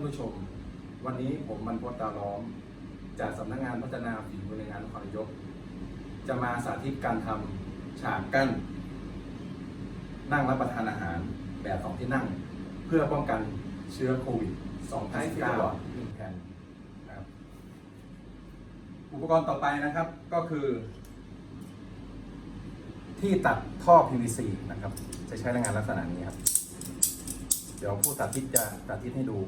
านผู้ชม วันนี้ผมบรรพตาล้อม จากสำนักงานพัฒนาฝีมือแรงงานนครนายก จะมาสาธิตการทำฉากกั้น นั่งรับประทานอาหารแบบสองที่นั่ง เพื่อป้องกันเชื้อโควิด2019หนึ่งแผ่นนะครับอุปกรณ์ต่อไปนะครับก็คือ ที่ตัดท่อ PVC นะครับ จะใช้แรงงานลักษณะนี้ครับ เดี๋ยวผู้สาธิตจะสาธิตให้ดู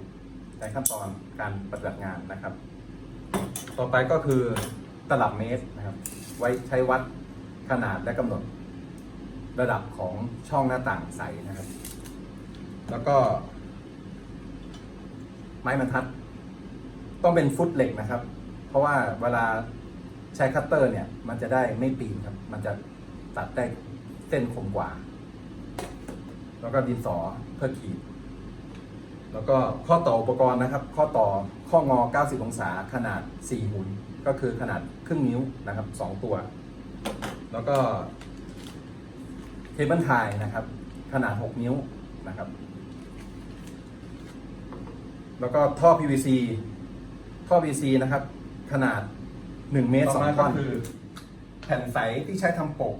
ในขั้นตอนการปฏิบัติงานนะครับ ต่อไปก็คือตลับเมตรนะครับ ไว้ใช้วัดขนาดและกำหนดระดับของช่องหน้าต่างใสนะครับ แล้วก็ ไม้บรรทัด ต้องเป็นฟุตเหล็กนะครับ เพราะว่าเวลาใช้คัตเตอร์เนี่ย มันจะได้ไม่ปีนครับ มันจะตัดได้เส้นคมกว่า แล้วก็ดินสอเพื่อขีด แล้วก็ข้อต่ออุปกรณ์นะครับ ข้อต่อข้องอ 90 องศาขนาด 4 หุ่น ก็คือขนาดครึ่งนิ้วนะครับ 2 ตัว แล้วก็เคเบิลไทยนะครับ ขนาด 6 นิ้วนะครับ แล้วก็ท่อ PVC ท่อ PVC นะครับ ขนาด 1 เมตรต่อมา2ท่อนก็คือ แผ่นใสที่ใช้ทำปก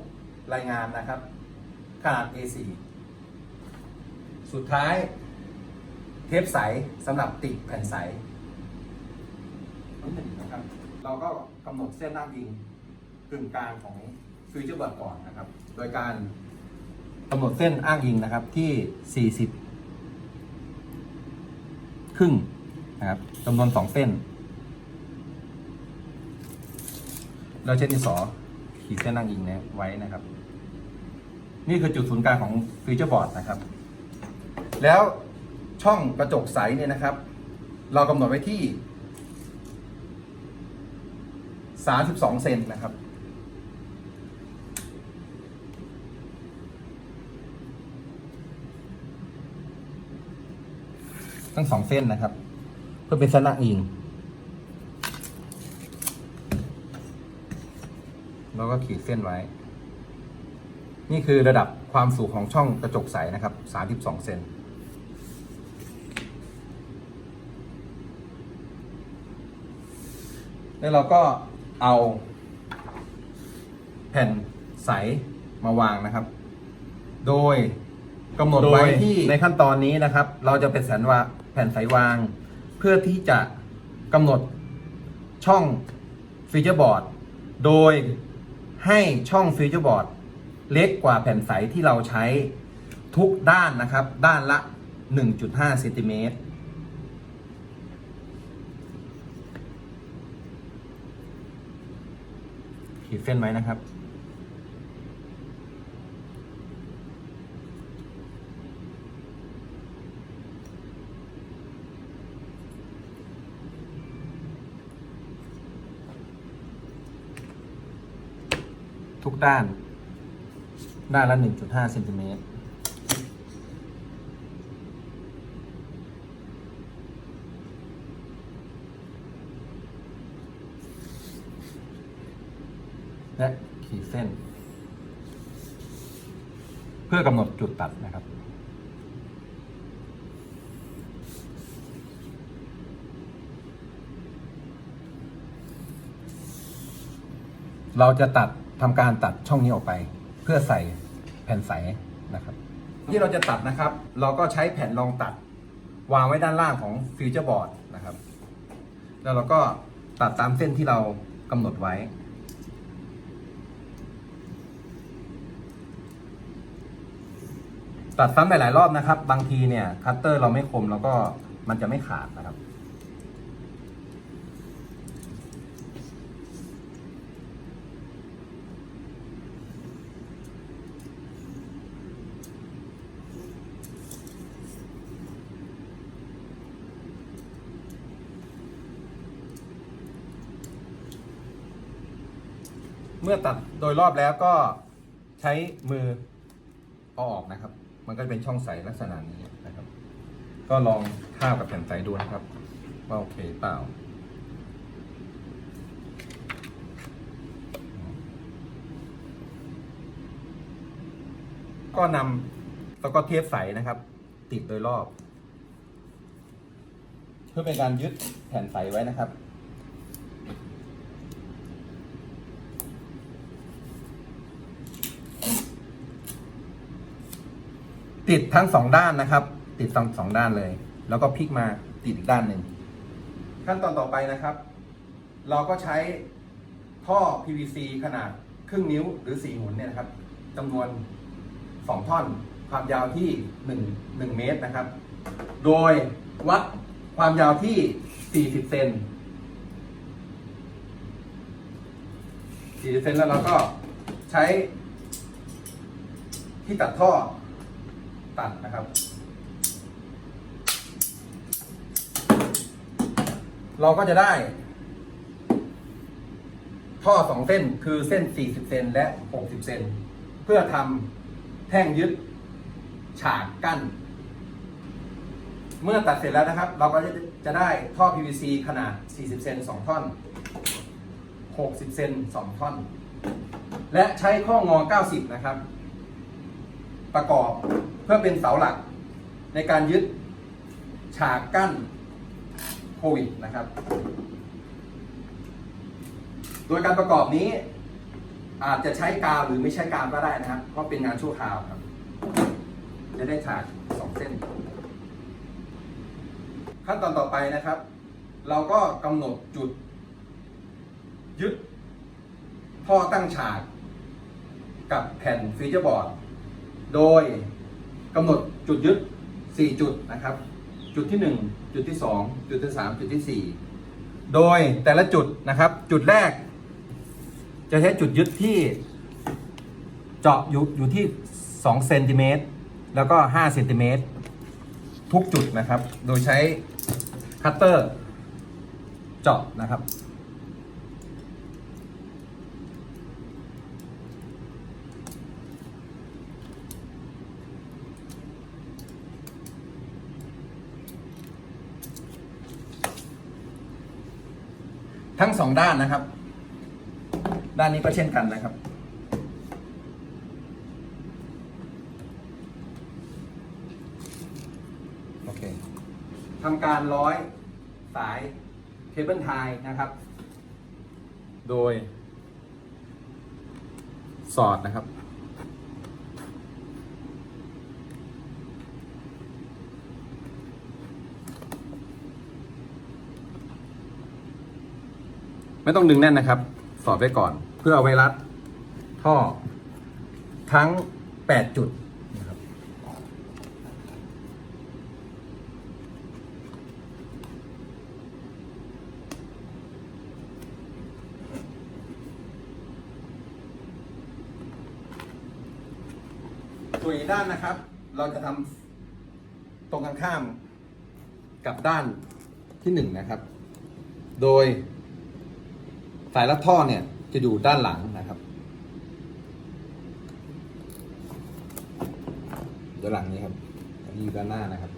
รายงานนะครับ ขนาด A4 สุดท้าย เทปใสสำหรับติดแผ่นใสนิดหนึ่งนะครับ เราก็กำหนดเส้นหน้ายิงกึ่งกลางของฟิวเจอร์บอร์ดก่อนนะครับ โดยการกำหนดเส้นอ้างยิงนะครับที่ 40 ครึ่งนะครับจำนวนสองเส้น เราใช้ดินสอขีดเส้นนั่งยิงนี่ยไว้นะครับ นี่คือจุดศูนย์กลางของฟีเจอร์บอร์ดนะครับ แล้ว ช่องกระจกใสเนี่ยนะครับ เรากำหนดไว้ที่ 32 เซนนะครับ ทั้งสองเส้นนะครับ เพื่อเป็นสนนั่งยิงแล้วก็ขีดเส้นไว้ นี่คือระดับความสูงของช่องกระจกใสนะครับ 32 เซน แล้วเราก็เอาแผ่นใสมาวางนะครับ โดยกำหนดไว้ที่ ในขั้นตอนนี้นะครับ เราจะเป็นแสนวาแผ่นใสวาง เพื่อที่จะกำหนดช่องฟีเจอร์บอร์ดโดยให้ช่องฟีเจอร์บอร์ดเล็กกว่าแผ่นใสที่เราใช้ทุกด้านนะครับ ด้านละ 1.5เซนติเมตร ขีดเส้นไว้นะครับ ทุกด้าน ด้านละ 1.5เซนติเมตร และขีดเส้น เพื่อกำหนดจุดตัดนะครับเราจะตัดทำการตัดช่องนี้ออกไป เพื่อใส่แผ่นใสนะครับ ที่เราจะตัดนะครับ เราก็ใช้แผ่นรองตัด วางไว้ด้านล่างของฟิวเจอร์บอร์ดนะครับ แล้วเราก็ตัดตามเส้นที่เรากำหนดไว้ ตัดซ้ำไปหลายรอบนะครับ บางทีเนี่ยคัตเตอร์เราไม่คมแล้วก็มันจะไม่ขาดนะครับ เมื่อตัดโดยรอบแล้วก็ใช้มือเอาออกนะครับ มันก็จะเป็นช่องใสลักษณะนี้นะครับ ก็ลองท่ากับแผ่นใสดูนะครับ ว่าโอเคเปล่าก็นำแล้วก็เทปใสนะครับ ติดโดยรอบ เพื่อเป็นการยึดแผ่นใสไว้นะครับ ติดทั้งสองด้านนะครับ ติดทั้งสองด้านเลย แล้วก็พลิกมาติดอีกด้านหนึ่งขั้นตอนต่อไปนะครับ เราก็ใช้ท่อ PVC ขนาดครึ่งนิ้วหรือ4หุนเนี่ยนะครับจำนวน2ท่อน ความยาวที่1 1เมตรนะครับ โดยวัดความยาวที่ 40 เซน40 เซนแล้วเราก็ใช้ที่ตัดท่อ ตัดนะครับ เราก็จะได้ ท่อสองเส้นคือเส้น 40 เซนและ 60 เซนเพื่อทำแท่งยึดฉากกั้น เมื่อตัดเสร็จแล้วนะครับ เราก็จะจะได้ท่อ PVC ขนาด 40 เซน2 ท่อน 60 เซน2 ท่อน และใช้ข้องอ 90 นะครับ ประกอบเพื่อเป็นเสาหลัก ในการยึดฉากกั้นโควิดนะครับ โดยการประกอบนี้อาจจะใช้กาวหรือไม่ใช้กาวก็ได้นะครับเพราะเป็นงานชั่วคราวครับ จะได้ฉากสองเส้น ขั้นตอนต่อไปนะครับ เราก็กำหนดจุด ยึดท่อตั้งฉาก กับแผ่นฟีเจอร์บอร์ด โดยกำหนดจุดยึด 4 จุดนะครับ จุดที่ 1 จุดที่ 2 จุดที่ 3 จุดที่ 4 โดยแต่ละจุดนะครับ จุดแรก จะใช้จุดยึดที่เจาะอยู่อยู่ที่2เซนติเมตรแล้วก็5เซนติเมตรทุกจุดนะครับ โดยใช้คัตเตอร์เจาะนะครับ ทั้งสองด้านนะครับ ด้านนี้ก็เช่นกันนะครับ โอเคทำการร้อยสายเคเบิลไทยนะครับ โดย สอดนะครับ ไม่ต้องดึงแน่นนะครับ สอดไว้ก่อน เพื่อเอาไว้รัดท่อทั้ง 8 จุดนะครับส่วนอีกด้านนะครับ เราจะทำตรงกันข้ามกับด้านที่หนึ่งนะครับ โดย สายรัดท่อเนี่ยจะอยู่ด้านหลังนะครับด้านหลังนี้ครับอันนี้อยู่ด้านหน้านะครับ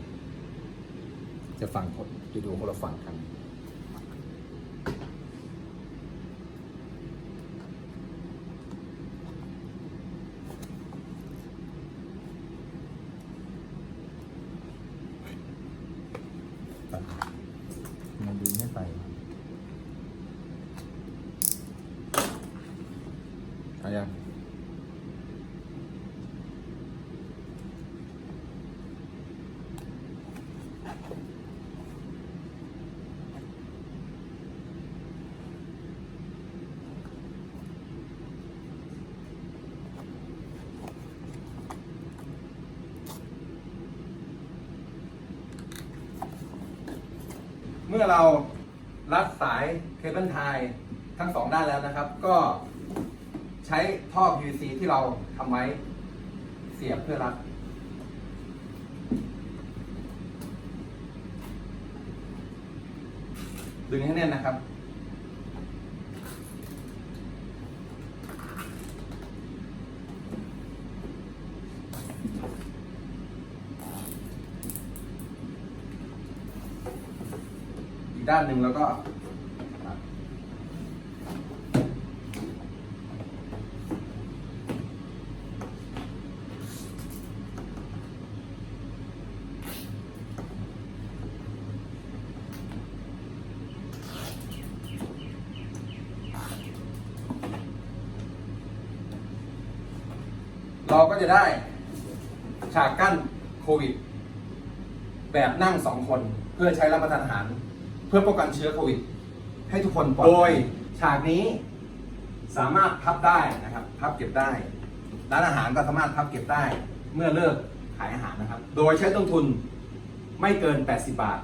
จะฝั่งคนจะดูคนละฝั่งกันดึงไม่ไป เอายัง เมื่อเรารัดสายเคเบิลไทยทั้งสองด้านแล้วนะครับ ก็ใช้ท่อ PVC ที่เราทำไว้เสียบเพื่อรัดดึงให้แน่นนะครับ ด้านหนึ่งแล้วก็เราก็จะได้ฉากกั้นโควิด แบบนั่งสองคนเพื่อใช้รับประทานอาหาร เพื่อป้องกันเชื้อโควิด ให้ทุกคนปลอดภัยโดยฉากนี้สามารถพับได้นะครับ พับเก็บได้ ร้านอาหารก็สามารถพับเก็บได้ เมื่อเลิกขายอาหารนะครับ โดยใช้ต้นทุนไม่เกิน 80 บาท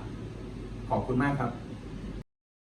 ขอบคุณมากครับ